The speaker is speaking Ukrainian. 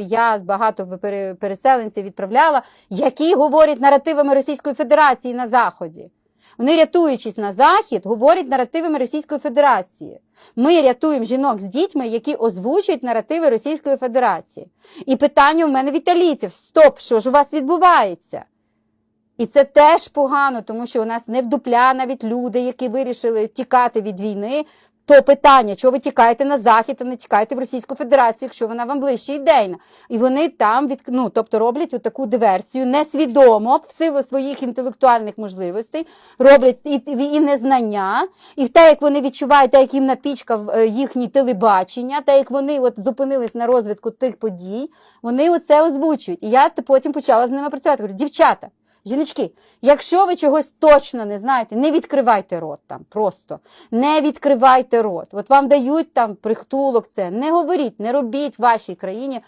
Я багато переселенців відправляла, які говорять наративами Російської Федерації на Заході. Вони, рятуючись на Захід, говорять наративами Російської Федерації. Ми рятуємо жінок з дітьми, які озвучують наративи Російської Федерації. І питання в мене в італійців: стоп, що ж у вас відбувається? І це теж погано, тому що у нас не вдупля навіть люди, які вирішили тікати від війни. То питання, чого ви тікаєте на захід, а не тікаєте в Російську Федерацію, якщо вона вам ближче ідейна. І вони там від, ну, тобто роблять таку диверсію несвідомо, в силу своїх інтелектуальних можливостей, роблять і, і, незнання, і в те, як вони відчувають, те, як їм напічкав е, їхнє телебачення, те, як вони от зупинились на розвитку тих подій, вони оце озвучують. І я потім почала з ними працювати. Говорю, дівчата. Жіночки, якщо ви чогось точно не знаєте, не відкривайте рот там. Просто не відкривайте рот. От вам дають там прихтулок, це не говоріть, не робіть в вашій країні